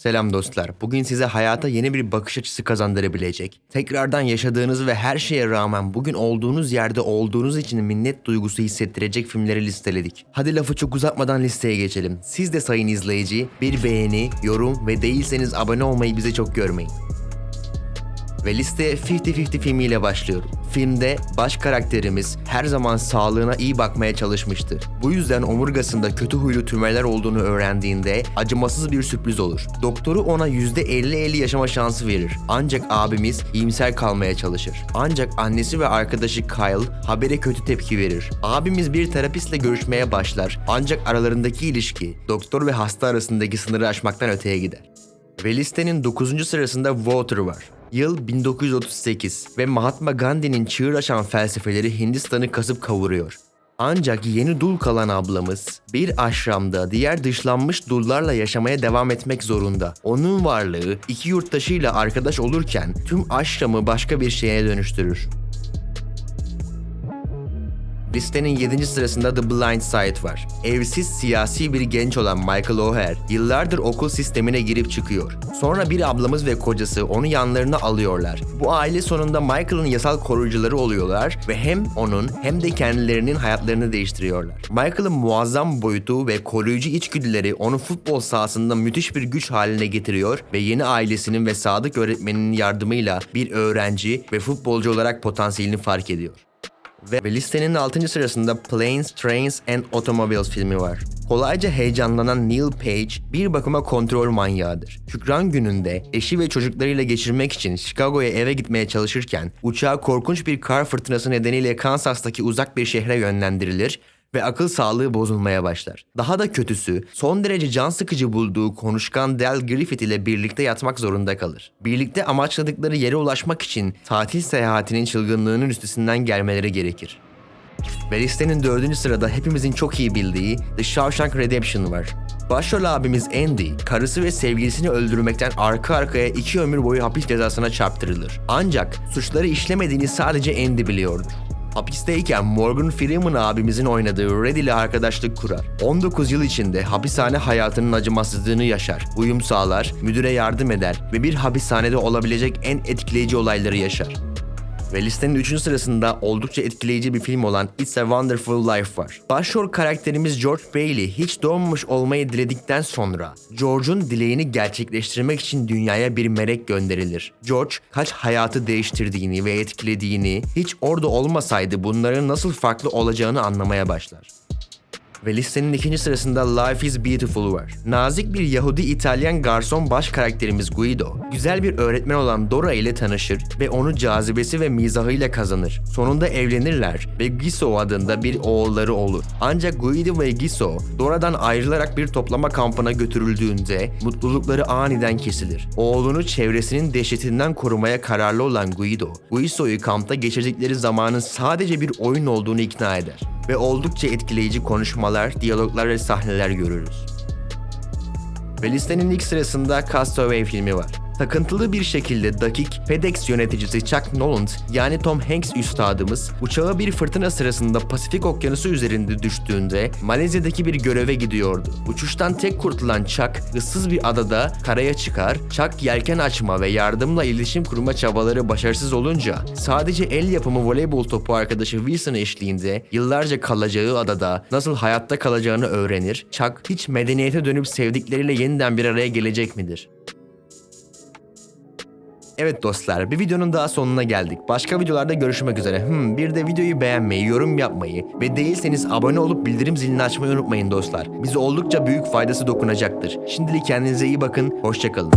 Selam dostlar. Bugün size hayata yeni bir bakış açısı kazandırabilecek, tekrardan yaşadığınız ve her şeye rağmen bugün olduğunuz yerde olduğunuz için minnet duygusu hissettirecek filmleri listeledik. Hadi lafı çok uzatmadan listeye geçelim. Siz de sayın izleyici bir beğeni, yorum ve değilseniz abone olmayı bize çok görmeyin. Ve listeye 50-50 filmiyle başlıyorum. Filmde baş karakterimiz her zaman sağlığına iyi bakmaya çalışmıştır. Bu yüzden omurgasında kötü huylu tümörler olduğunu öğrendiğinde acımasız bir sürpriz olur. Doktoru ona %50-50 yaşama şansı verir. Ancak abimiz iyimser kalmaya çalışır. Ancak annesi ve arkadaşı Kyle habere kötü tepki verir. Abimiz bir terapistle görüşmeye başlar. Ancak aralarındaki ilişki doktor ve hasta arasındaki sınırı aşmaktan öteye gider. Ve listenin 9. sırasında Water var. Yıl 1938 ve Mahatma Gandhi'nin çığır açan felsefeleri Hindistan'ı kasıp kavuruyor. Ancak yeni dul kalan ablamız bir aşramda diğer dışlanmış dullarla yaşamaya devam etmek zorunda. Onun varlığı iki yurttaşıyla arkadaş olurken tüm aşramı başka bir şeye dönüştürür. Listenin 7. sırasında The Blind Side var. Evsiz siyasi bir genç olan Michael O'Hare yıllardır okul sistemine girip çıkıyor. Sonra bir ablamız ve kocası onu yanlarına alıyorlar. Bu aile sonunda Michael'ın yasal koruyucuları oluyorlar ve hem onun hem de kendilerinin hayatlarını değiştiriyorlar. Michael'ın muazzam boyutu ve koruyucu içgüdüleri onu futbol sahasında müthiş bir güç haline getiriyor ve yeni ailesinin ve sadık öğretmeninin yardımıyla bir öğrenci ve futbolcu olarak potansiyelini fark ediyor. Ve listenin 6. sırasında Planes, Trains and Automobiles filmi var. Kolayca heyecanlanan Neil Page bir bakıma kontrol manyağıdır. Şükran gününde eşi ve çocuklarıyla geçirmek için Chicago'ya eve gitmeye çalışırken uçağı korkunç bir kar fırtınası nedeniyle Kansas'taki uzak bir şehre yönlendirilir ve akıl sağlığı bozulmaya başlar. Daha da kötüsü son derece can sıkıcı bulduğu konuşkan Del Griffith ile birlikte yatmak zorunda kalır. Birlikte amaçladıkları yere ulaşmak için tatil seyahatinin çılgınlığının üstesinden gelmeleri gerekir. Ve listenin dördüncü sırada hepimizin çok iyi bildiği The Shawshank Redemption var. Başrol abimiz Andy, karısı ve sevgilisini öldürmekten arka arkaya iki ömür boyu hapis cezasına çarptırılır. Ancak suçları işlemediğini sadece Andy biliyordur. Hapisteyken Morgan Freeman abimizin oynadığı Red ile arkadaşlık kurar. 19 yıl içinde hapishane hayatının acımasızlığını yaşar, uyum sağlar, müdüre yardım eder ve bir hapishanede olabilecek en etkileyici olayları yaşar. Ve listenin 3. sırasında oldukça etkileyici bir film olan It's a Wonderful Life var. Başrol karakterimiz George Bailey hiç doğmamış olmayı diledikten sonra George'un dileğini gerçekleştirmek için dünyaya bir melek gönderilir. George kaç hayatı değiştirdiğini ve etkilediğini, hiç orada olmasaydı bunların nasıl farklı olacağını anlamaya başlar. Ve listenin ikinci sırasında Life is Beautiful var. Nazik bir Yahudi İtalyan garson baş karakterimiz Guido, güzel bir öğretmen olan Dora ile tanışır ve onu cazibesi ve mizahıyla kazanır. Sonunda evlenirler ve Giso adında bir oğulları olur. Ancak Guido ve Giso, Dora'dan ayrılarak bir toplama kampına götürüldüğünde mutlulukları aniden kesilir. Oğlunu çevresinin dehşetinden korumaya kararlı olan Guido, Giso'yu kampta geçirdikleri zamanın sadece bir oyun olduğunu ikna eder ve oldukça etkileyici konuşmalar, diyaloglar ve sahneler görürüz. Ve listenin ilk sırasında Castaway filmi var. Takıntılı bir şekilde dakik FedEx yöneticisi Chuck Noland yani Tom Hanks üstadımız uçağı bir fırtına sırasında Pasifik Okyanusu üzerinde düştüğünde Malezya'daki bir göreve gidiyordu. Uçuştan tek kurtulan Chuck ıssız bir adada karaya çıkar. Chuck yelken açma ve yardımla iletişim kurma çabaları başarısız olunca sadece el yapımı voleybol topu arkadaşı Wilson eşliğinde yıllarca kalacağı adada nasıl hayatta kalacağını öğrenir. Chuck hiç medeniyete dönüp sevdikleriyle yeniden bir araya gelecek midir? Evet dostlar bir videonun daha sonuna geldik. Başka videolarda görüşmek üzere. Hmm, bir de videoyu beğenmeyi, yorum yapmayı ve değilseniz abone olup bildirim zilini açmayı unutmayın dostlar. Bize oldukça büyük faydası dokunacaktır. Şimdilik kendinize iyi bakın, hoşçakalın.